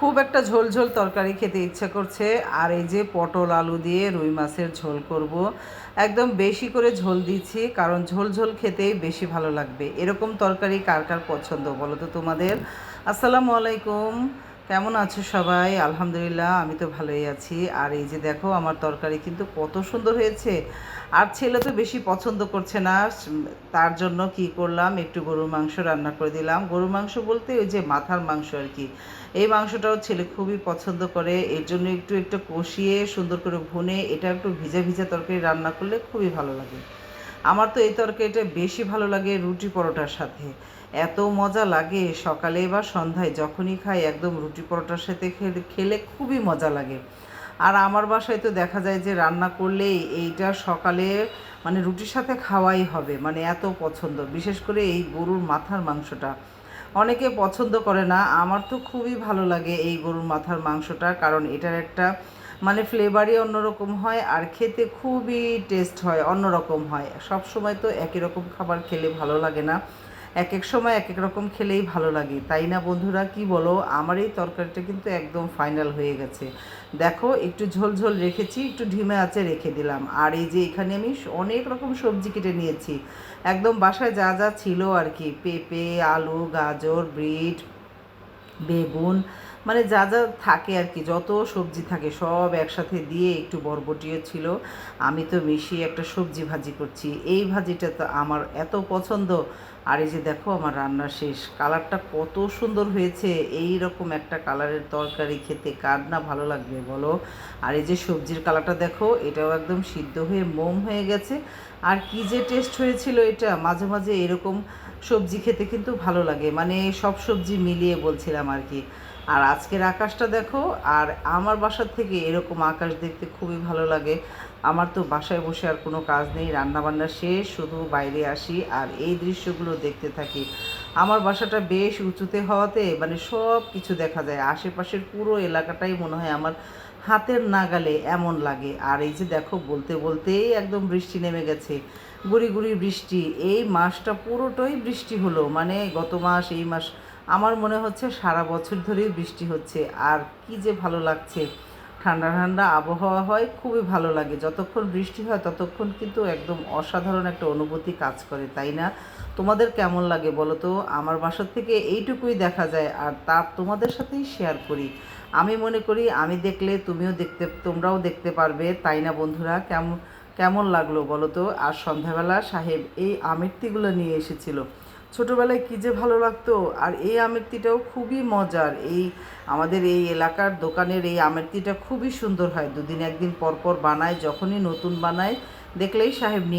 খুব একটা ঝোল ঝোল তরকারি খেতে ইচ্ছা করছে। আর এই যে পটল আলু দিয়ে রুই মাছের ঝোল করব। একদম বেশি করে ঝোল দিচ্ছি, কারণ ঝোল ঝোল খেতেই বেশি ভালো লাগবে। এরকম তরকারি কার কার পছন্দ বলো তো তোমাদের? আসসালামু আলাইকুম। কেমন আছো সবাই? আলহামদুলিল্লাহ, আমি তো ভালোই আছি। আর এই যে দেখো, আমার তরকারি কিন্তু কত সুন্দর হয়েছে। আর ছেলে তো বেশি পছন্দ করছে না। তার জন্য কি করলাম? একটু গরুর মাংস রান্না করে দিলাম। গরুর মাংস বলতে ওই যে মাথার মাংস আর কি। এই মাংসটাও ছেলে খুবই পছন্দ করে। এর জন্য একটু একটু কষিয়ে সুন্দর করে ভুনে, এটা একটু ভিজা ভিজা তরকারি রান্না করলে খুবই ভালো লাগে। আমার তো এই তরকারিটা বেশি ভালো লাগে রুটি পরোটার সাথে। এত মজা লাগে সকালে বা সন্ধ্যায় যখনই খাই একদম রুটি পরোটার সাথে খেলে খুবই মজা লাগে। আর আমার বাসায় তো দেখা যায় যে রান্না করলেই এইটা সকালে মানে রুটির সাথে খাওয়াই হবে মানে এত পছন্দ। বিশেষ করে এই গরুর মাথার মাংসটা। অনেকে পছন্দ করে না, আমার তো খুবই ভালো লাগে এই গরুর মাথার মাংসটা, কারণ এটার একটা মানে ফ্লেভারই অন্যরকম হয় আর খেতে খুবই টেস্ট হয়, অন্যরকম হয়। সব সময় তো একই রকম খাবার খেলে ভালো লাগে না। এক এক সময় এক এক রকম খেলেই ভালো লাগে। তাই না বন্ধুরা? কি বলো? আমার এই তরকারিটা কিন্তু একদম ফাইনাল হয়ে গেছে। দেখো, একটু ঝোল ঝোল রেখেছি, একটু ঢিমে আছে রেখে দিলাম। আর এই যে এখানে আমি অনেক রকম সবজি কেটে নিয়েছি। একদম বাসায় যা যা ছিল আর কি। পেঁপে, আলু, গাজর, বিট, বেগুন মানে যা যা থাকে আর কি, যত সবজি থাকে সব একসাথে দিয়ে একটু বরবটিও ছিল। আমি তো মিশিয়ে একটা সবজি ভাজি করছি। এই ভাজিটা তো আমার এত পছন্দ। আর এই যে দেখো আমার রান্না শেষ। কালারটা কত সুন্দর হয়েছে। এই রকম একটা কালারের তরকারি খেতে কার না ভালো লাগবে বলো? আর এই যে সবজির কালারটা দেখো, এটাও একদম সিদ্ধ হয়ে মোম হয়ে গেছে। আর কি যে টেস্ট হয়েছিল এটা, মাঝে মাঝে এরকম সবজি খেতে কিন্তু ভালো লাগে। মানে সব সবজি মিলিয়ে বলছিলাম আর কি। আর আজকের আকাশটা দেখো, আর আমার বাসার থেকে এরকম আকাশ দেখতে খুবই ভালো লাগে। আমার তো বাসায় বসে আর কোনো কাজ নেই, রান্নাবান্না শেষ, শুধু বাইরে আসি আর এই দৃশ্যগুলো দেখতে থাকি। আমার বাসাটা বেশ উঁচুতে হওয়াতে মানে সব কিছু দেখা যায়, আশেপাশের পুরো এলাকাটাই মনে হয় আমার হাতের নাগালে এমন লাগে। আর এই যে দেখো, বলতে বলতেই একদম বৃষ্টি নেমে গেছে, গুড়ি গুড়ি বৃষ্টি। এই মাসটা পুরোটাই বৃষ্টি হলো মানে গত মাস, এই মাস আমার মনে হচ্ছে সারা বছর ধরেই বৃষ্টি হচ্ছে। আর কি যে ভালো লাগছে। ঠান্ডা ঠান্ডা আবহাওয়া হয়, খুবই ভালো লাগে। যতক্ষণ বৃষ্টি হয়, ততক্ষণ কিন্তু একদম অসাধারণ একটা অনুভূতি কাজ করে, তাই না? তোমাদের কেমন লাগে বলো তো? আমার বাসার থেকে এইটুকুই দেখা যায়, আর তা তোমাদের সাথেই শেয়ার করি। আমি মনে করি, আমি দেখলে তুমিও দেখতে, তোমরাও দেখতে পারবে, তাই না বন্ধুরা? কেমন কেমন লাগল বলো তো? আর সন্ধ্যাবেলা সাহেব এই আমেরতিগুলো নিয়ে এসেছিল। ছোটোবেলায় কী যে ভালো লাগতো, আর এই আমেরতিটাও খুবই মজার। এই আমাদের এই এলাকার দোকানের এই আমেরতিটা খুবই সুন্দর হয়। দুদিন একদিন পরপর পর বানায়, যখনই নতুন বানায়, দেখলেই সাহেব নিয়ে